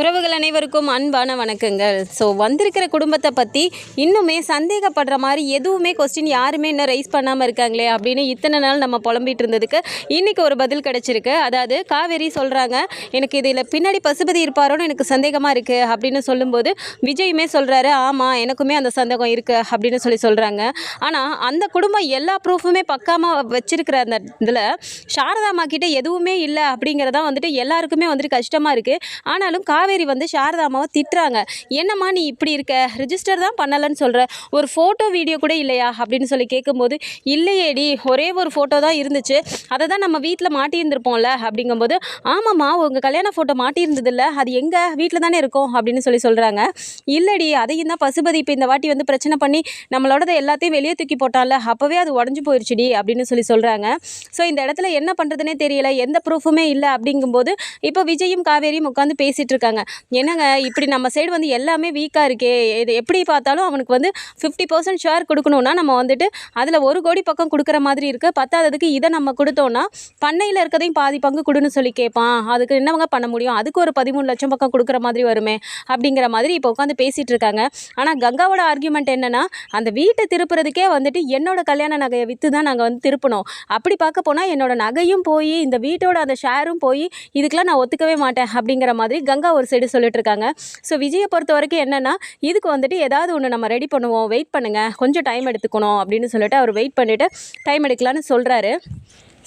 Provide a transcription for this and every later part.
உறவுகள் அனைவருக்கும் அன்பான வணக்கங்கள். ஸோ வந்திருக்கிற குடும்பத்தை பற்றி இன்னுமே சந்தேகப்படுற மாதிரி எதுவுமே கொஸ்டின் யாருமே இன்னும் ரைஸ் பண்ணாமல் இருக்காங்களே அப்படின்னு இத்தனை நாள் நம்ம புலம்பிட்டு இருந்ததுக்கு இன்றைக்கி ஒரு பதில் கிடச்சிருக்கு. அதாவது காவேரி சொல்கிறாங்க எனக்கு இதில் பின்னாடி பசுபதி இருப்பாரோன்னு எனக்கு சந்தேகமாக இருக்குது அப்படின்னு சொல்லும்போது விஜயுமே சொல்கிறாரு ஆமாம் எனக்குமே அந்த சந்தேகம் இருக்குது அப்படின்னு சொல்லி சொல்கிறாங்க ஆனால் அந்த குடும்பம் எல்லா ப்ரூஃபுமே பக்காமல் வச்சிருக்கிற அந்த இதில் சாரதாமா கிட்டே எதுவுமே இல்லை அப்படிங்கிறதான் வந்துட்டு எல்லாருக்குமே வந்துட்டு கஷ்டமாக இருக்குது ஆனாலும் காவேரி வந்து சாரதாமாவை திட்டுறாங்க. என்னம்மா நீ இப்படி இருக்க? ரிஜிஸ்டர் தான் பண்ணலைன்னு சொல்கிற ஒரு ஃபோட்டோ வீடியோ கூட இல்லையா? அப்படின்னு சொல்லி கேட்கும்போது இல்லையேடி ஒரே ஒரு ஃபோட்டோ தான் இருந்துச்சு. அதை தான் நம்ம வீட்டில் மாட்டியிருந்திருப்போம்ல அப்படிங்கும்போது ஆமாம்மா உங்கள் கல்யாண ஃபோட்டோ மாட்டியிருந்ததில்ல. அது எங்கே? வீட்டில் தானே இருக்கும் அப்படின்னு சொல்லி சொல்கிறாங்க இல்லைடி அதையும் தான் பசுபதி இப்போ இந்த வாட்டி வந்து பிரச்சனை பண்ணி நம்மளோடது எல்லாத்தையும் வெளியே தூக்கி போட்டால அப்போவே அது உடஞ்சி போயிடுச்சுடி அப்படின்னு சொல்லி சொல்கிறாங்க ஸோ இந்த இடத்துல என்ன பண்ணுறதுனே தெரியல. எந்த ப்ரூஃபுமே இல்லை அப்படிங்கும்போது இப்போ விஜயும் காவேரியும் உட்காந்து பேசிகிட்டு இருக்காங்க என்னங்க இப்படி நம்ம சைடு வந்து எல்லாமே வீக்காக இருக்கே. இது எப்படி பார்த்தாலும் அவனுக்கு வந்து ஃபிஃப்டி பர்சன்ட் ஷேர் கொடுக்கணுன்னா நம்ம வந்துட்டு அதில் ஒரு கோடி பக்கம் கொடுக்குற மாதிரி இருக்குது பத்தாததுக்கு இதை நம்ம கொடுத்தோன்னா பண்ணையில் இருக்கதையும் பாதி பங்கு கொடுன்னு சொல்லி கேட்பான் அதுக்கு என்னவங்க பண்ண முடியும்? அதுக்கு ஒரு பதிமூணு லட்சம் பக்கம் கொடுக்குற மாதிரி வருமே அப்படிங்கிற மாதிரி இப்போ உட்காந்து பேசிகிட்டு இருக்காங்க ஆனால் கங்காவோட ஆர்கியூமெண்ட் என்னென்னா அந்த வீட்டை திருப்புறதுக்கே வந்துட்டு என்னோட கல்யாண நகையை விற்று தான் நாங்கள் வந்து திருப்பணும். அப்படி பார்க்க போனால் என்னோட நகையும் போய் இந்த வீட்டோட அந்த ஷேரும் போய் இதுக்கெலாம் நான் ஒத்துக்கவே மாட்டேன் அப்படிங்கிற மாதிரி கங்கா ஒரு சைடு சொல்லிட்டு இருக்காங்க ஸோ விஜயை பொறுத்த வரைக்கும் என்னென்னா இதுக்கு வந்துட்டு ஏதாவது ஒன்று நம்ம ரெடி பண்ணுவோம் வெயிட் பண்ணுங்கள் கொஞ்சம் டைம் எடுத்துக்கணும் அப்படின்னு சொல்லிட்டு அவர் வெயிட் பண்ணிவிட்டு டைம் எடுக்கலான்னு சொல்கிறாரு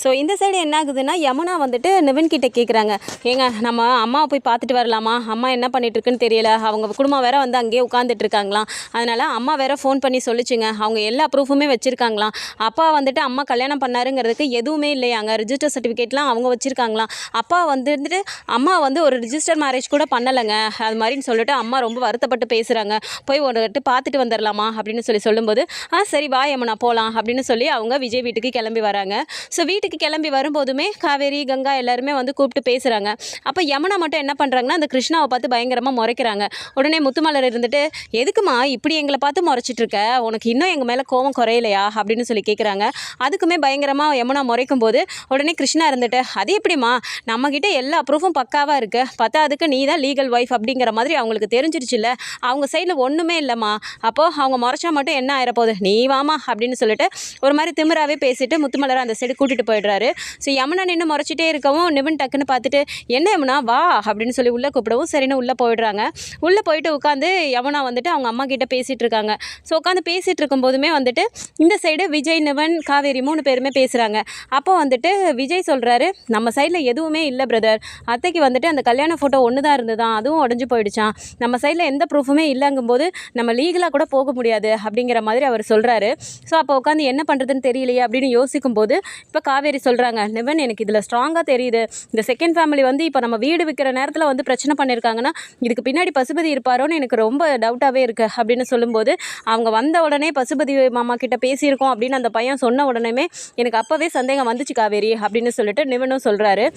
ஸோ இந்த சைடு என்ன ஆகுதுன்னா யமுனா வந்துட்டு நிவின்கிட்ட கேட்குறாங்க ஏங்க நம்ம அம்மாவை போய் பார்த்துட்டு வரலாமா? அம்மா என்ன பண்ணிட்டு இருக்குன்னு தெரியல. அவங்க குடும்பம் வேற வந்து அங்கேயே உட்காந்துட்டு இருக்காங்களாம் அதனால் அம்மா வேற ஃபோன் பண்ணி சொல்லிச்சுங்க. அவங்க எல்லா ப்ரூஃபுமே வச்சுருக்காங்களாம். அப்பா வந்துட்டு அம்மா கல்யாணம் பண்ணாருங்கிறதுக்கு எதுவுமே இல்லையாங்க. ரிஜிஸ்டர் சர்டிஃபிகேட்லாம் அவங்க வச்சுருக்காங்களாம். அப்பா வந்துட்டு அம்மா வந்து ஒரு ரிஜிஸ்டர் மேரேஜ் கூட பண்ணலைங்க. அது மாதிரின்னு சொல்லிட்டு அம்மா ரொம்ப வருத்தப்பட்டு பேசுகிறாங்க போய் ஒன்றுகிட்ட பார்த்துட்டு வந்துடலாமா அப்படின்னு சொல்லி சொல்லும்போது ஆ சரி வா யமுனா போகலாம் அப்படின்னு சொல்லி அவங்க விஜய் வீட்டுக்கு கிளம்பி வராங்க. ஸோ வீட்டுக்கு கிளம்பி வரும்போதுமே காவேரி கங்கா எல்லாருமே வந்து கூப்பிட்டு பேசுகிறாங்க அப்போ யமுனா மட்டும் என்ன பண்ணுறாங்கன்னா அந்த கிருஷ்ணாவை பார்த்து பயங்கரமாக முறைக்கிறாங்க. உடனே முத்துமலர் இருந்துட்டு எதுக்குமா இப்படி எங்களை பார்த்து முறைச்சிட்டு இருக்க? உனக்கு இன்னும் எங்கள் மேலே கோவம் குறையலையா? அப்படின்னு சொல்லி கேட்குறாங்க அதுக்குமே பயங்கரமாக யமுனா முறைக்கும் போது உடனே கிருஷ்ணா இருந்துட்டு அது எப்படிம்மா? நம்மக்கிட்ட எல்லா ப்ரூஃபும் பக்காவாக இருக்குது பார்த்தா அதுக்கு நீ தான் லீகல் ஒய்ஃப் அப்படிங்கிற மாதிரி அவங்களுக்கு தெரிஞ்சிருச்சுல்ல. அவங்க சைடில் ஒன்றுமே இல்லைம்மா. அப்போது அவங்க முறைச்சா மட்டும் என்ன ஆயிரப்போகுது? நீ வாமா அப்படின்னு சொல்லிட்டு ஒரு மாதிரி திமிராகவே பேசிட்டு முத்துமலரை அந்த சைடு கூட்டிகிட்டு போய் போயிடுறாரு. ஸோ யமுனா நின்று முறைச்சிட்டே இருக்கவும் நிவின் டக்குன்னு பார்த்துட்டு என்ன யமுனா வா அப்படின்னு சொல்லி உள்ளே கூப்பிடவும் சரின்னு உள்ளே போயிடுறாங்க. உள்ளே போயிட்டு உட்காந்து யமுனா வந்துட்டு அவங்க அம்மா கிட்டே பேசிகிட்டு இருக்காங்க. ஸோ உட்காந்து பேசிகிட்டு இருக்கும்போதுமே வந்துட்டு இந்த சைடு விஜய் நிவன் காவேரி மூணு பேருமே பேசுகிறாங்க அப்போ வந்துட்டு விஜய் சொல்கிறாரு நம்ம சைடில் எதுவுமே இல்லை பிரதர் அத்தைக்கு வந்துட்டு அந்த கல்யாண ஃபோட்டோ ஒன்று தான் இருந்ததான் அதுவும் உடஞ்சி போயிடுச்சான் நம்ம சைடில் எந்த ப்ரூஃபுமே இல்லைங்கும்போது நம்ம லீகலாக கூட போக முடியாது. அப்படிங்கிற மாதிரி அவர் சொல்கிறாரு ஸோ அப்போ உட்காந்து என்ன பண்ணுறதுன்னு தெரியலையே அப்படின்னு யோசிக்கும் போது இப்போ காவேரி சொல்கிறாங்க நிவன் எனக்கு இதில் ஸ்ட்ராங்காக தெரியுது. இந்த செகண்ட் ஃபேமிலி வந்து இப்போ நம்ம வீடு விற்கிற நேரத்தில் வந்து பிரச்சனை பண்ணியிருக்காங்கன்னா இதுக்கு பின்னாடி பசுபதி இருப்பாரோன்னு எனக்கு ரொம்ப டவுட்டாகவே இருக்குது அப்படின்னு சொல்லும்போது அவங்க வந்த உடனே பசுபதி மாமா கிட்ட பேசியிருக்கோம் அப்படின்னு அந்த பையன் சொன்ன உடனே எனக்கு அப்போவே சந்தேகம் வந்துச்சு காவேரி அப்படின்னு சொல்லிட்டு நிவனும் சொல்கிறாரு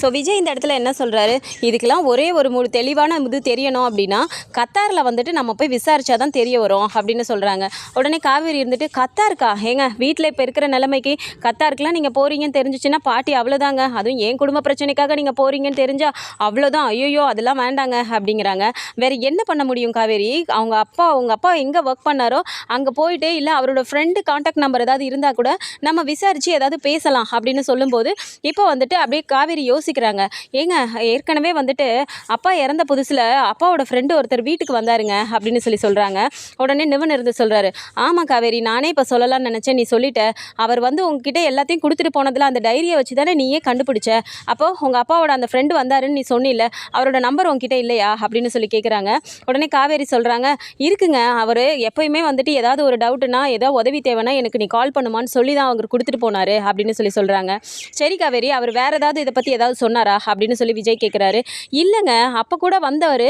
ஸோ விஜய் இந்த இடத்துல என்ன சொல்கிறாரு இதுக்கெல்லாம் ஒரே ஒரு மூணு தெளிவான இது தெரியணும் அப்படின்னா கத்தாரில் வந்துட்டு நம்ம போய் விசாரிச்சா தான் தெரிய வரும் அப்படின்னு சொல்கிறாங்க உடனே காவேரி இருந்துட்டு கத்தாருக்கா? ஏங்க வீட்டில் இப்போ இருக்கிற நிலைமைக்கு கத்தாருக்கெலாம் நீங்கள் போகிறீங்கன்னு தெரிஞ்சிச்சுன்னா பாட்டி அவ்வளோதாங்க அதுவும் என் குடும்ப பிரச்சனைக்காக நீங்கள் போகிறீங்கன்னு தெரிஞ்சால் அவ்வளோதான் ஐயோ அதெல்லாம் வேண்டாங்க அப்படிங்கிறாங்க. வேறு என்ன பண்ண முடியும் காவேரி? அவங்க அப்பா அவங்க அப்பா எங்கே ஒர்க் பண்ணாரோ அங்கே போயிட்டு இல்லை அவரோட ஃப்ரெண்டு காண்டாக்ட் நம்பர் ஏதாவது இருந்தால் கூட நம்ம விசாரித்து ஏதாவது பேசலாம் அப்படின்னு சொல்லும்போது இப்போ வந்துட்டு அப்படியே காவேரி யோசிக்கிறாங்க. ஏங்க ஏற்கனவே வந்துட்டு அப்பா இறந்த புதுசில் அப்பாவோட ஃப்ரெண்டு ஒருத்தர் வீட்டுக்கு வந்தாருங்க அப்படின்னு சொல்லி சொல்கிறாங்க உடனே நிவன் இருந்து சொல்கிறாரு ஆமாம் காவேரி நானே இப்போ சொல்லலாம்னு நினச்சேன். நீ சொல்லிட்ட. அவர் வந்து உங்ககிட்ட எல்லாத்தையும் கொடுத்துட்டு போனதில் அந்த டைரியை வச்சு தானே நீயே கண்டுபிடிச்ச. அப்போ உங்கள் அப்பாவோட அந்த ஃப்ரெண்டு வந்தாருன்னு நீ சொன்னில்ல அவரோட நம்பர் உங்ககிட்ட இல்லையா? அப்படின்னு சொல்லி கேட்குறாங்க உடனே காவேரி சொல்கிறாங்க இருக்குங்க. அவர் எப்பயுமே வந்துட்டு ஏதாவது ஒரு டவுட்டுனா ஏதோ உதவி தேவைன்னா எனக்கு நீ கால் பண்ணுமான்னு சொல்லி தான் அவர் கொடுத்துட்டு போனார். அப்படின்னு சொல்லி சொல்கிறாங்க சரி காவேரி அவர் வேறு ஏதாவது இதை பற்றி ஏதாவது சொன்னாரா அப்படின்னு சொல்லி விஜய் கேட்குறாரு இல்லைங்க அப்போ கூட வந்தவர்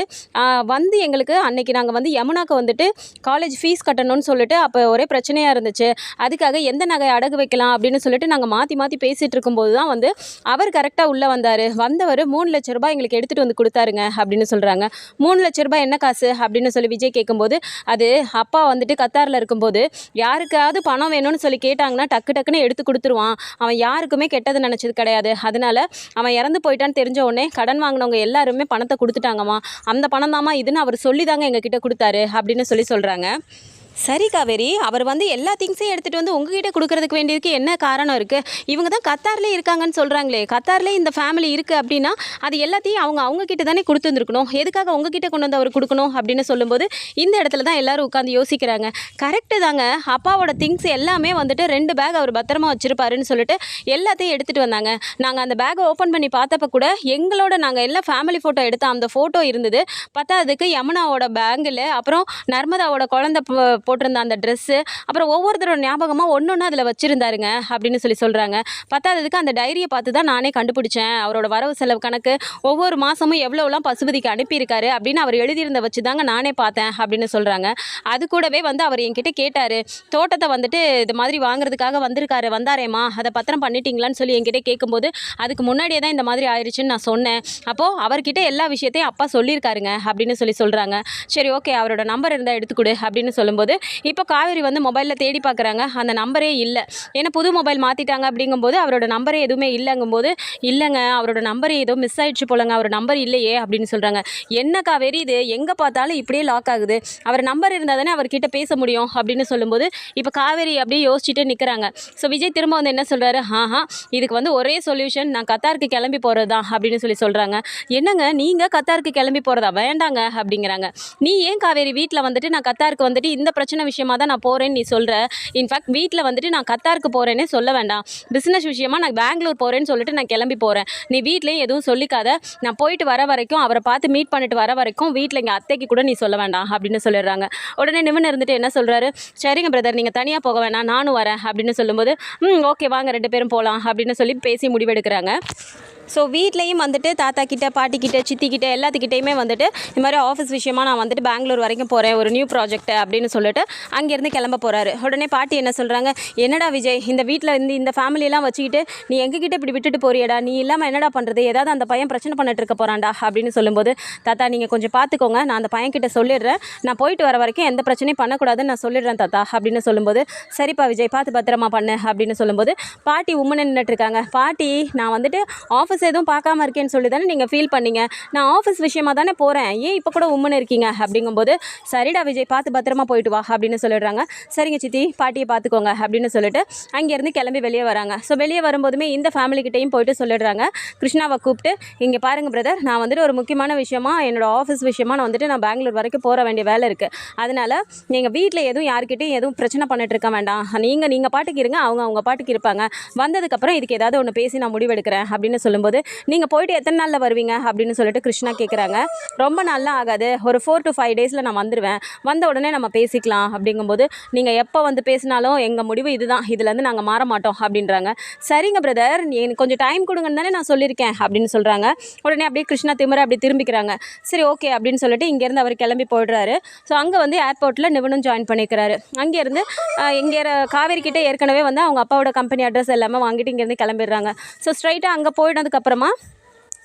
வந்து எங்களுக்கு அன்னைக்கு நாங்கள் வந்து யமுனாக்கு வந்துட்டு காலேஜ் ஃபீஸ் கட்டணும்னு சொல்லிட்டு அப்போ ஒரே பிரச்சனையாக இருந்துச்சு. அதுக்காக எந்த நகை அடகு வைக்கலாம் அப்படின்னு சொல்லிட்டு நாங்கள் மாற்றி மாற்றி பேசிகிட்டு இருக்கும்போது தான் வந்து அவர் கரெக்டாக உள்ளே வந்தார். வந்தவர் மூணு லட்ச ரூபாய் எங்களுக்கு எடுத்துகிட்டு வந்து கொடுத்தாருங்க அப்படின்னு சொல்கிறாங்க மூணு லட்ச ரூபாய் என்ன காசு அப்படின்னு சொல்லி விஜய் கேட்கும்போது அது அப்பா வந்துட்டு கத்தாரில் இருக்கும்போது யாருக்காவது பணம் வேணும்னு சொல்லி கேட்டாங்கன்னா டக்கு டக்குன்னு எடுத்து கொடுத்துருவான். அவன் யாருக்குமே கெட்டது நினச்சது கிடையாது. அதனால அவன் இறந்து போயிட்டான்னு தெரிஞ்ச உடனே கடன் வாங்கினவங்க எல்லாருமே பணத்தை கொடுத்துட்டாங்கம்மா. அந்த பணம் தாம்மா இதுன்னு அவர் சொல்லி தாங்க எங்ககிட்ட கொடுத்தாரு அப்படின்னு சொல்லி சொல்கிறாங்க சரி காவேரி அவர் வந்து எல்லா திங்ஸையும் எடுத்துகிட்டு வந்து உங்ககிட்ட கொடுக்கறதுக்கு வேண்டியதுக்கு என்ன காரணம் இருக்குது இவங்க தான் கத்தார்லேயே இருக்காங்கன்னு சொல்கிறாங்களே கத்தார்லேயே இந்த ஃபேமிலி இருக்குது அப்படின்னா அது எல்லாத்தையும் அவங்க அவங்க கிட்ட தானே கொடுத்துருந்துருக்கணும் எதுக்காக உங்ககிட்ட கொண்டு வந்து அவர் கொடுக்கணும் அப்படின்னு சொல்லும்போது இந்த இடத்துல தான் எல்லோரும் உட்காந்து யோசிக்கிறாங்க. கரெக்டு தாங்க. அப்பாவோட திங்ஸ் எல்லாமே வந்துட்டு ரெண்டு பேக் அவர் பத்திரமா வச்சுருப்பாருன்னு சொல்லிட்டு எல்லாத்தையும் எடுத்துகிட்டு வந்தாங்க. நாங்கள் அந்த பேக்கை ஓப்பன் பண்ணி பார்த்தப்ப கூட எங்களோட நாங்கள் எல்லாம் ஃபேமிலி ஃபோட்டோ எடுத்த அந்த ஃபோட்டோ இருந்தது. பத்தாததுக்கு யமுனாவோட பேங்கில் அப்புறம் நர்மதாவோட குழந்தை போட்டிருந்த அந்த ட்ரெஸ்ஸு அப்புறம் ஒவ்வொருத்தரோட ஞாபகமாக ஒன்று ஒன்று அதில் வச்சுருந்தாருங்க அப்படின்னு சொல்லி சொல்கிறாங்க பத்தாததுக்கு அந்த டைரியை பார்த்து தான் நானே கண்டுபிடிச்சேன். அவரோட வரவு செலவு கணக்கு ஒவ்வொரு மாதமும் எவ்வளோலாம் பசுபதிக்கு அனுப்பியிருக்காரு அப்படின்னு அவர் எழுதியிருந்த வச்சு தாங்க நானே பார்த்தேன் அப்படின்னு சொல்கிறாங்க அது கூடவே வந்து அவர் என்கிட்ட கேட்டார். தோட்டத்தை வந்துட்டு இது மாதிரி வாங்குறதுக்காக வந்திருக்காரு வந்தாரேம்மா. அதை பத்திரம் பண்ணிட்டீங்களான்னு சொல்லி என்கிட்ட கேட்கும்போது அதுக்கு முன்னாடியே தான் இந்த மாதிரி ஆயிடுச்சுன்னு நான் சொன்னேன். அப்போது அவர்கிட்ட எல்லா விஷயத்தையும் அப்பா சொல்லியிருக்காருங்க அப்படின்னு சொல்லி சொல்கிறாங்க சரி ஓகே. அவரோட நம்பர் இருந்தால் எடுத்துக்கொடு அப்படின்னு சொல்லும்போது இப்போ காவேரி வந்து மொபைலில் தேடி பார்க்குறாங்க. அந்த நம்பரே இல்லை. ஏன்னா புது மொபைல் மாற்றிட்டாங்க அப்படிங்கும்போது அவரோட நம்பரே எதுவுமே இல்லைங்கும்போது இல்லைங்க அவரோட நம்பர் ஏதோ மிஸ் ஆயிடுச்சு போலங்க அவர் நம்பர் இல்லையே அப்படின்னு சொல்கிறாங்க என்ன காவேரி இது? எங்கே பார்த்தாலும் இப்படியே லாக் ஆகுது. அவர் நம்பர் இருந்தால் தானே அவர்கிட்ட பேச முடியும் அப்படின்னு சொல்லும்போது இப்போ காவேரி அப்படியே யோசிச்சுட்டு நிற்கிறாங்க ஸோ விஜய் திரும்ப வந்து என்ன சொல்கிறாரு ஆஹா இதுக்கு வந்து ஒரே சொல்யூஷன் நான் கத்தாருக்கு கிளம்பி போகிறது தான் அப்படின்னு சொல்லி சொல்கிறாங்க என்னங்க நீங்கள் கத்தாருக்கு கிளம்பி போகிறதா வேண்டாங்க அப்படிங்கிறாங்க. நீ ஏன் காவேரி வீட்டில் வந்துட்டு நான் கத்தாருக்கு வந்துட்டு இந்த பிரச்சனை விஷயமா தான் நான் போகிறேன்னு நீ சொல்கிற இன்ஃபேக்ட் வீட்டில் வந்துட்டு நான் கத்தாருக்கு போகிறேன்னே சொல்ல வேண்டாம். பிஸ்னஸ் விஷயமா நான் பெங்களூர் போகிறேன்னு சொல்லிட்டு நான் கிளம்பி போகிறேன் நீ வீட்லேயும் எதுவும் சொல்லிக்காத. நான் போயிட்டு வர வரைக்கும் அவரை பார்த்து மீட் பண்ணிட்டு வர வரைக்கும் வீட்டில் எங்கள் அத்தைக்கு கூட நீ சொல்ல வேண்டாம் அப்படின்னு சொல்லிடுறாங்க. உடனே நிமிர்ந்து இருந்துட்டு என்ன சொல்கிறாரு சரிங்க பிரதர் நீங்கள் தனியாக போக வேணாம் நானும் வரேன் அப்படின்னு சொல்லும்போது ம் ஓகே வாங்க ரெண்டு பேரும் போகலாம் அப்படின்னு சொல்லி பேசி முடிவெடுக்கிறாங்க. ஸோ வீட்லேயும் வந்துட்டு தாத்தா கிட்ட பாட்டிக்கிட்ட சித்திக்கிட்ட எல்லாத்துக்கிட்டையுமே வந்துட்டு இந்த மாதிரி ஆஃபீஸ் விஷயமா நான் வந்துட்டு பெங்களூர் வரைக்கும் போகிறேன் ஒரு நியூ ப்ராஜெக்ட் அப்படின்னு சொல்லிட்டு அங்கேருந்து கிளம்ப போகிறாரு உடனே பாட்டி என்ன சொல்கிறாங்க என்னடா விஜய் இந்த வீட்டில் வந்து இந்த ஃபேமிலியெல்லாம் வச்சுக்கிட்டு நீ எங்ககிட்ட இப்படி விட்டுட்டு போறியடா? நீ இல்லாமல் என்னடா பண்ணுறது ஏதாவது அந்த பையன் பிரச்சனை பண்ணிட்டு இருக்க போகிறான்டா அப்படின்னு சொல்லும்போது தாத்தா நீங்கள் கொஞ்சம் பார்த்துக்கோங்க நான் அந்த பையன்கிட்ட சொல்லிடுறேன். நான் போயிட்டு வர வரைக்கும் எந்த பிரச்சனையும் பண்ணக்கூடாதுன்னு நான் சொல்லிடுறேன் தாத்தா அப்படின்னு சொல்லும்போது சரிப்பா விஜய் பார்த்து பத்திரமா பண்ணு அப்படின்னு சொல்லும்போது பாட்டி உம்மனை நின்றுட்டு இருக்காங்க. பாட்டி நான் வந்துட்டு ஆஃபீஸ் எதுவும் பார்க்காம இருக்கேன்னு சொல்லி தானே நீங்கள் ஃபீல் பண்ணீங்க. நான் ஆஃபீஸ் விஷயமா தானே போகிறேன் ஏன் இப்போ கூட உம்மன் இருக்கீங்க? அப்படிங்கும்போது சரிடா விஜய் பார்த்து பத்திரமா போயிட்டு வா அப்படின்னு சொல்லிடுறாங்க. சரிங்க சித்தி பாட்டியை பார்த்துக்கோங்க அப்படின்னு சொல்லிட்டு அங்கேருந்து கிளம்பி வெளியே வராங்க. ஸோ வெளியே வரும்போதுமே இந்த ஃபேமிலிக்கிட்டையும் போயிட்டு சொல்லிடுறாங்க. கிருஷ்ணாவை கூப்பிட்டு இங்கே பாருங்கள் பிரதர் நான் வந்துட்டு ஒரு முக்கியமான விஷயமா என்னோட ஆஃபீஸ் விஷயமா நான் வந்துட்டு நான் பெங்களூர் வரைக்கும் போக வேண்டிய வேலை இருக்குது அதனால் நீங்கள் வீட்டில் எதுவும் யார்கிட்டையும் எதுவும் பிரச்சனை பண்ணிட்டு இருக்க வேண்டாம். நீங்கள் நீங்கள் பாட்டுக்கு இருங்க அவங்க அவங்க பாட்டுக்கு இருப்பாங்க. வந்ததுக்கப்புறம் இதுக்கு ஏதாவது ஒன்று பேசி நான் முடிவெடுக்கிறேன் அப்படின்னு சொல்லும்போது நீங்கள் போயிட்டு எத்தனை நாளில் வருவீங்க? அப்படின்னு சொல்லிட்டு கிருஷ்ணா கேட்குறாங்க ரொம்ப நாள்லாம் ஆகாது. ஒரு ஃபோர் டு ஃபைவ் டேஸில் நான் வந்துடுவேன் வந்த உடனே நம்ம பேசிக்கலாம். அப்படிங்கும்போது நீங்கள் எப்போ வந்து பேசினாலும் எங்கள் முடிவு இதுதான். இதுலேருந்து நாங்கள் மாற மாட்டோம். அப்படின்றாங்க. சரிங்க பிரதர் எனக்கு கொஞ்சம் டைம் கொடுங்கன்னு தானே நான் சொல்லியிருக்கேன். அப்படின்னு சொல்கிறாங்க உடனே அப்படியே கிருஷ்ணா திமிர அப்படி திரும்பிக்கிறாங்க. சரி ஓகே அப்படின்னு சொல்லிட்டு இங்கேருந்து அவர் கிளம்பி போயிடுறாரு. ஸோ அங்கே வந்து ஏர்போர்ட்டில் நிபுணம் ஜாயின் பண்ணிக்கிறாரு. அங்கேருந்து இங்கே காவேரி கிட்டே ஏற்கனவே வந்து அவங்க அப்பாவோட கம்பெனி அட்ரஸ் எல்லாமே வாங்கிட்டு இங்கேருந்து கிளம்பிடுறாங்க. ஸோ ஸ்ட்ரைட்டாக அங்கே அதுக்கப்புறமா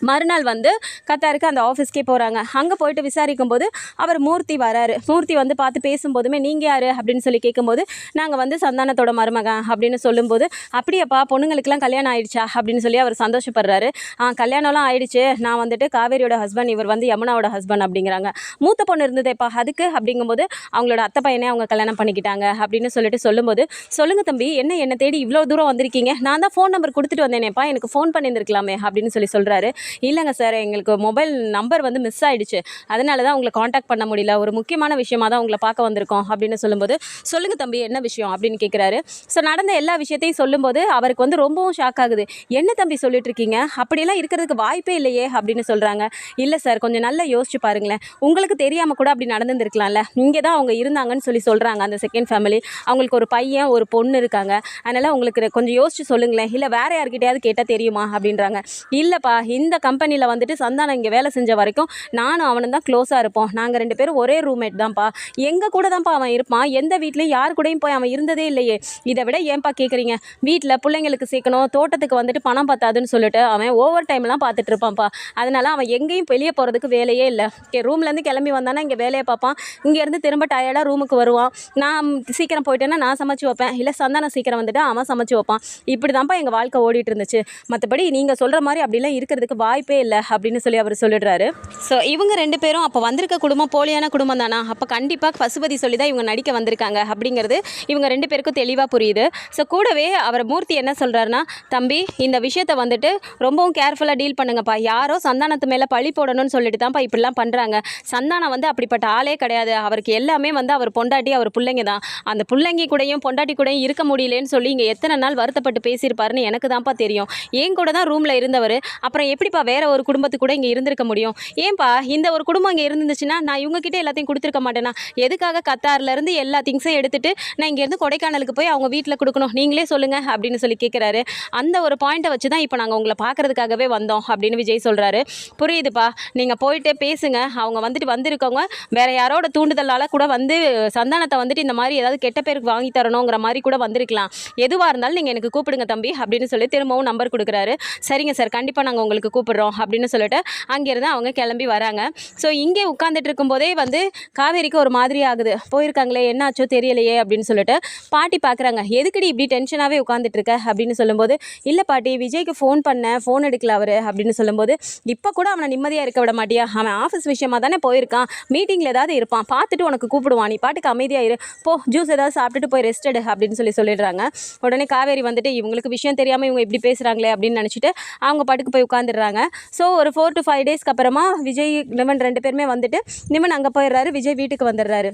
மறுநாள் வந்து கத்தாருக்கு அந்த ஆஃபீஸ்க்கே போகிறாங்க அங்கே போயிட்டு விசாரிக்கும் போது அவர் மூர்த்தி வராரு. மூர்த்தி வந்து பார்த்து பேசும்போதுமே நீங்கள் யார்? அப்படின்னு சொல்லி கேட்கும்போது நாங்கள் வந்து சந்தானத்தோட மருமகன் அப்படின்னு சொல்லும்போது அப்படியாப்பா பொண்ணுங்களுக்குலாம் கல்யாணம் ஆயிடுச்சா? அப்படின்னு சொல்லி அவர் சந்தோஷப்படுறாரு. ஆ கல்யாணம்லாம் ஆயிடுச்சு. நான் வந்துட்டு காவேரியோட ஹஸ்பண்ட் இவர் வந்து யமுனாவோட ஹஸ்பண்ட் அப்படிங்கிறாங்க. மூத்த பொண்ணு இருந்ததேப்பா அதுக்கு? அப்படிங்கும்போது அவங்களோட அத்தை பையனே அவங்க கல்யாணம் பண்ணிக்கிட்டாங்க அப்படின்னு சொல்லிட்டு சொல்லும்போது சொல்லுங்கள் தம்பி என்ன என்னை தேடி இவ்வளோ தூரம் வந்திருக்கீங்க? நான் தான் ஃபோன் நம்பர் கொடுத்துட்டு வந்தேனேப்பா எனக்கு ஃபோன் பண்ணியிருந்துருக்கலாமே அப்படின்னு சொல்லி சொல்கிறாரு இல்லைங்க சார் எங்களுக்கு மொபைல் நம்பர் வந்து மிஸ் ஆகிடுச்சு அதனால தான் உங்களை காண்டாக்ட் பண்ண முடியல. ஒரு முக்கியமான விஷயமா தான் உங்களை பார்க்க வந்திருக்கோம் அப்படின்னு சொல்லும்போது சொல்லுங்கள் தம்பி என்ன விஷயம்? அப்படின்னு கேட்குறாரு ஸோ நடந்த எல்லா விஷயத்தையும் சொல்லும்போது அவருக்கு வந்து ரொம்பவும் ஷாக் ஆகுது. என்ன தம்பி சொல்லிட்டு இருக்கீங்க? அப்படியெல்லாம் இருக்கிறதுக்கு வாய்ப்பே இல்லையே அப்படின்னு சொல்கிறாங்க இல்லை சார் கொஞ்சம் நல்லா யோசிச்சு பாருங்களேன். உங்களுக்கு தெரியாமல் கூட அப்படி நடந்துருக்கலாம்ல இங்கே தான் அவங்க இருந்தாங்கன்னு சொல்லி சொல்கிறாங்க அந்த செகண்ட் ஃபேமிலி அவங்களுக்கு ஒரு பையன் ஒரு பொண்ணு இருக்காங்க. அதனால் உங்களுக்கு கொஞ்சம் யோசிச்சு சொல்லுங்களேன். இல்லை வேறு யார்கிட்டயாவது கேட்டால் தெரியுமா? அப்படின்றாங்க. இல்லைப்பா இந்த இந்த கம்பெனியில் வந்துட்டு சந்தானம் இங்கே வேலை செஞ்ச வரைக்கும் நானும் அவனும் தான் க்ளோஸாக இருப்போம். நாங்கள் ரெண்டு பேரும் ஒரே ரூம்மேட் தான்ப்பா. எங்கள் கூட தான்ப்பா அவன் இருப்பான். எந்த வீட்லேயும் யார் கூடயும் போய் அவன் இருந்ததே இல்லையே. இதை விட ஏன்பா கேட்குறீங்க வீட்டில் பிள்ளைங்களுக்கு சேர்க்கணும் தோட்டத்துக்கு வந்துட்டு பணம் பத்தாதுன்னு சொல்லிட்டு அவன் ஓவர் டைம்லாம் பார்த்துட்டு இருப்பான்ப்பா. அதனால் அவன் எங்கேயும் வெளியே போகிறதுக்கு வேலையே இல்லை. ரூம்லேருந்து கிளம்பி வந்தானா இங்கே வேலையை பார்ப்பான். இங்கேருந்து திரும்ப டயர்டாக ரூமுக்கு வருவான். நான் சீக்கிரம் போயிட்டேன்னா நான் சமைச்சு வைப்பேன். இல்லை சந்தானம் சீக்கிரம் வந்துட்டு அவன் சமைச்சு வைப்பான். இப்படி தான்ப்பா எங்கள் வாழ்க்கை ஓடிட்டு இருந்துச்சு. மற்றபடி நீங்கள் சொல்கிற மாதிரி அப்படிலாம் இருக்கிறதுக்கு வாய்ப்பே இல்லை அப்படின்னு சொல்லி அவர் சொல்லிடுறாரு. ஸோ இவங்க ரெண்டு பேரும் அப்போ வந்திருக்க குடும்பம் போலியான குடும்பம் தானா? அப்போ கண்டிப்பாக பசுபதி சொல்லி தான் இவங்க நடிக்க வந்திருக்காங்க அப்படிங்கிறது இவங்க ரெண்டு பேருக்கும் தெளிவாக புரியுது. ஸோ கூடவே அவர் மூர்த்தி என்ன சொல்கிறாருன்னா தம்பி இந்த விஷயத்தை வந்துட்டு ரொம்பவும் கேர்ஃபுல்லாக டீல் பண்ணுங்கப்பா. யாரோ சந்தானத்து மேலே பழி போடணும்னு சொல்லிட்டு தான்ப்பா இப்படிலாம் பண்ணுறாங்க சந்தானம் வந்து அப்படிப்பட்ட ஆளே கிடையாது. அவருக்கு எல்லாமே வந்து அவர் பொண்டாட்டி அவர் பிள்ளைங்க தான். அந்த பிள்ளைங்க கூடயும் பொண்டாட்டி கூடயும் இருக்க முடியலன்னு சொல்லி இங்கே எத்தனை நாள் வருத்தப்பட்டு பேசியிருப்பாருன்னு எனக்கு தான்ப்பா தெரியும். என் கூட தான் ரூமில் இருந்தவர். அப்புறம் எப்படி கண்டிப்பாக வேற ஒரு குடும்பத்து கூட இங்கே இருந்திருக்க முடியும். ஏன்பா இந்த ஒரு குடும்பம் இங்கே இருந்துச்சுன்னா நான் இவங்ககிட்ட எல்லாத்தையும் கொடுத்துருக்க மாட்டேனா? எதுக்காக கத்தார்லேருந்து எல்லா திங்ஸையும் எடுத்துட்டு நான் இங்கேருந்து கொடைக்கானலுக்கு போய் அவங்க வீட்டில் கொடுக்கணும்? நீங்களே சொல்லுங்கள் அப்படின்னு சொல்லி கேட்குறாரு அந்த ஒரு பாயிண்ட்டை வச்சு தான் இப்போ நாங்கள் உங்களை பார்க்கறதுக்காகவே வந்தோம் அப்படின்னு விஜய் சொல்கிறாரு புரியுதுப்பா. நீங்கள் போயிட்டே பேசுங்க. அவங்க வந்துட்டு வந்திருக்கவங்க வேற யாரோட தூண்டுதலால் கூட வந்து சந்தானத்தை வந்துட்டு இந்த மாதிரி ஏதாவது கெட்ட பேருக்கு வாங்கி தரணுங்கிற மாதிரி கூட வந்திருக்கலாம். எதுவாக இருந்தாலும் நீங்கள் எனக்கு கூப்பிடுங்க தம்பி அப்படின்னு சொல்லி திரும்பவும் நம்பர் கொடுக்குறாரு. சரிங்க சார். கண்டிப்பாக நாங்கள் உங்களுக்கு கூப்பிடுறோம் அப்படின்னு சொல்லிட்டு அங்கேருந்து அவங்க கிளம்பி வராங்க. ஸோ இங்கே உட்காந்துட்டு இருக்கும்போதே வந்து காவேரிக்கு ஒரு மாதிரி ஆகுது. போயிருக்காங்களே என்னாச்சோ தெரியலையே அப்படின்னு சொல்லிட்டு பாட்டி பார்க்குறாங்க. எதுக்குடி இப்படி டென்ஷனாகவே உட்காந்துட்டு இருக்க அப்படின்னு சொல்லும்போது இல்லை பாட்டி விஜய்க்கு ஃபோன் பண்ணேன் ஃபோன் எடுக்கல அவர் அப்படின்னு சொல்லும்போது இப்போ கூட அவனை நிம்மதியாக இருக்க விட மாட்டியா? அவன் ஆஃபீஸ் விஷயமா தானே போயிருக்கான். மீட்டிங்கில் ஏதாவது இருப்பான். பார்த்துட்டு உனக்கு கூப்பிடுவான். நீ பாட்டுக்கு அமைதியாக இரு. போ ஜூஸ் ஏதாவது சாப்பிட்டுட்டு போய் ரெஸ்ட் எடு அப்படின்னு சொல்லி சொல்லிடுறாங்க. உடனே காவேரி வந்துட்டு இவங்களுக்கு விஷயம் தெரியாமல் இவங்க இப்படி பேசுகிறாங்களே அப்படின்னு நினச்சிட்டு அவங்க பாட்டுக்கு போய் உட்காந்துடுறாங்க ஸோ ஒரு ஃபோர் டு ஃபைவ் டேஸ்க்கு அப்புறமா விஜய் நிமன் ரெண்டு பேருமே வந்துட்டு நிமன் அங்கே போயிடுறாரு விஜய் வீட்டுக்கு வந்துடுறாரு.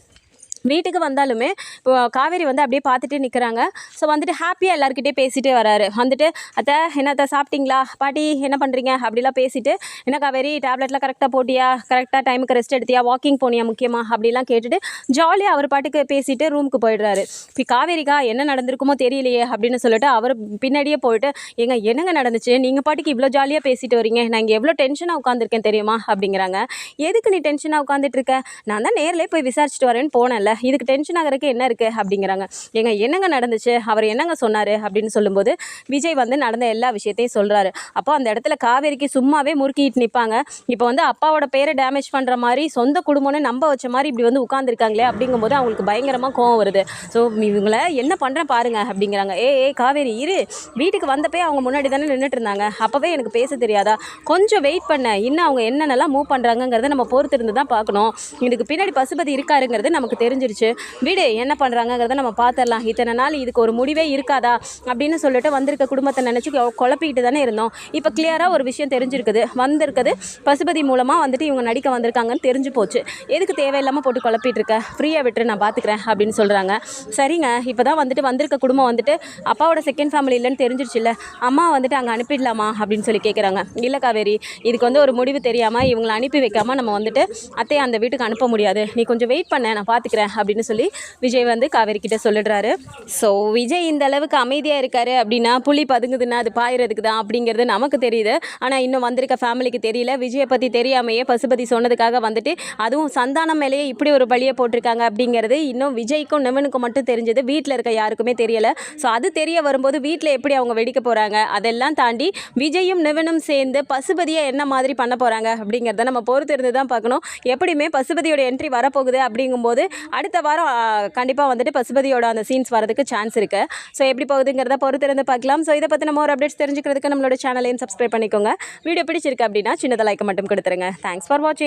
வீட்டுக்கு வந்தாலுமே இப்போ காவேரி வந்து அப்படியே பார்த்துட்டு நிற்கிறாங்க ஸோ வந்துட்டு ஹாப்பியாக எல்லாருக்கிட்டே பேசிகிட்டே வராரு. வந்துட்டு அத்தை என்னத்த சாப்பிட்டீங்களா? பாட்டி என்ன பண்ணுறீங்க அப்படிலாம் பேசிட்டு என்ன காவேரி டேப்லெட்லாம் கரெக்டாக போட்டியா? கரெக்டாக டைமுக்கு ரெஸ்ட் எடுத்தியா? வாக்கிங் போனியா முக்கியமாக அப்படிலாம் கேட்டுட்டு ஜாலியாக அவர் பாட்டுக்கு பேசிட்டு ரூமுக்கு போயிடுறாரு. இப்போ காவேரிக்கா என்ன நடந்திருக்குமோ தெரியலையே அப்படின்னு சொல்லிட்டு அவர் பின்னாடியே போயிட்டு ஏங்க என்னங்க நடந்துச்சு? நீங்கள் பாட்டுக்கு இவ்வளோ ஜாலியாக பேசிட்டு வரீங்க. நான் இங்கே எவ்வளோ டென்ஷனாக உட்காந்துருக்கேன் தெரியுமா? அப்படிங்கிறாங்க. எதுக்கு நீ டென்ஷனாக உட்காந்துட்டு இருக்க? நான் தான் நேரில் போய் விசாரிச்சுட்டு வரேன்னு போனேன்ல. இதுக்கு டென்ஷன் ஆகிறதுக்கு என்ன இருக்குது அப்படிங்கிறாங்க. ஏங்க என்னங்க நடந்துச்சு? அவர் என்னங்க சொன்னார்? அப்படின்னு சொல்லும்போது விஜய் வந்து நடந்த எல்லா விஷயத்தையும் சொல்கிறாரு அப்போ அந்த இடத்துல காவேரிக்கு சும்மாவே முறுக்கிட்டு நிற்பாங்க இப்போ வந்து அப்பாவோட பேரை டேமேஜ் பண்ணுற மாதிரி சொந்த குடும்பம்னு நம்ப வச்ச மாதிரி இப்படி வந்து உட்காந்துருக்காங்களே அப்படிங்கும்போது அவங்களுக்கு பயங்கரமாக கோவம் வருது. ஸோ இவங்கள என்ன பண்ணுறேன் பாருங்க அப்படிங்கிறாங்க. ஏ ஏ காவேரி இரு. வீட்டுக்கு வந்தப்பே அவங்க முன்னாடி தானே நின்றுட்டு இருந்தாங்க அப்போவே எனக்கு பேச தெரியாதா? கொஞ்சம் வெயிட் பண்ண. இன்னும் அவங்க என்னென்னலாம் மூவ் பண்ணுறாங்கங்கிறத நம்ம பொறுத்திருந்து தான் பார்க்கணும். இதுக்கு பின்னாடி பசுபதி இருக்காருங்கிறது நமக்கு தெரிஞ்சு முடிஞ்சிருச்சு வீடு என்ன பண்ணுறாங்கங்கிறத நம்ம பார்த்துடலாம் இத்தனை நாள் இதுக்கு ஒரு முடிவே இருக்காதா? அப்படின்னு சொல்லிட்டு வந்திருக்க குடும்பத்தை நினச்சி குழப்பிக்கிட்டு தானே இருந்தோம். இப்போ கிளியராக ஒரு விஷயம் தெரிஞ்சிருக்குது. வந்திருக்குது. பசுபதி மூலமாக வந்துட்டு இவங்க நடிக்க வந்திருக்காங்கன்னு தெரிஞ்சு போச்சு. எதுக்கு தேவையில்லாமல் போட்டு குழப்பிட்டு இருக்க? ஃப்ரீயாக விட்டு நான் பார்த்துக்கிறேன் அப்படின்னு சொல்கிறாங்க சரிங்க இப்போ தான் வந்துட்டு வந்திருக்க குடும்பம் வந்துட்டு அப்பாவோட செகண்ட் ஃபேமிலி இல்லைன்னு தெரிஞ்சிருச்சுல்ல. அம்மா வந்துட்டு அங்கே அனுப்பிடலாமா? அப்படின்னு சொல்லி கேட்குறாங்க இல்லை காவேரி இதுக்கு வந்து ஒரு முடிவு தெரியாமல் இவங்களை அனுப்பி வைக்காமல் நம்ம வந்துட்டு அத்தையை அந்த வீட்டுக்கு அனுப்ப முடியாது. நீ கொஞ்சம் வெயிட் பண்ண நான் பார்த்துக்கிறேன் அப்படின்னு சொல்லி விஜய் வந்து காவேரி கிட்ட சொல்லிடுறாரு. ஸோ விஜய் இந்த அளவுக்கு அமைதியாக இருக்காரு அப்படின்னா புலி பதுங்குதுன்னா அது பாயிறதுக்கு தான் அப்படிங்கிறது நமக்கு தெரியுது. ஆனால் இன்னும் வந்திருக்க ஃபேமிலிக்கு தெரியல. விஜயை பற்றி தெரியாமையே பசுபதி சொன்னதுக்காக வந்துட்டு அதுவும் சந்தானம் மேலேயே இப்படி ஒரு பழியை போட்டிருக்காங்க அப்படிங்கிறது இன்னும் விஜய்க்கும் நிமனுக்கும் மட்டும் தெரிஞ்சது. வீட்டில் இருக்க யாருக்குமே தெரியலை. ஸோ அது தெரிய வரும்போது வீட்டில் எப்படி அவங்க வெடிக்க போகிறாங்க அதெல்லாம் தாண்டி விஜயும் நிவனும் சேர்ந்து பசுபதியை என்ன மாதிரி பண்ண போகிறாங்க அப்படிங்கிறத நம்ம பொறுத்து இருந்து தான் பார்க்கணும். எப்படியுமே பசுபதியோட என்ட்ரி வரப்போகுது அப்படிங்கும்போது அடுத்த வாரம் கண்டிப்பாக வந்துட்டு பசுபதியோட அந்த சீன்ஸ் வரதுக்கு சான்ஸ் இருக்குது ஸோ எப்படி போகுதுங்கிறத பொறுத்திருந்து பார்க்கலாம். ஸோ இதை பற்றி நம்ம ஒரு அப்டேட்ஸ் தெரிஞ்சுக்கிறதுக்கு நம்மளோட சேனலையும் சப்ஸ்கிரைப் பண்ணிக்கோங்க. வீடியோ பிடிச்சிருக்கு அப்படின்னா சின்னதாக லைக் மட்டும் கொடுத்துருங்க. தேங்க்ஸ் ஃபார் வாட்சிங்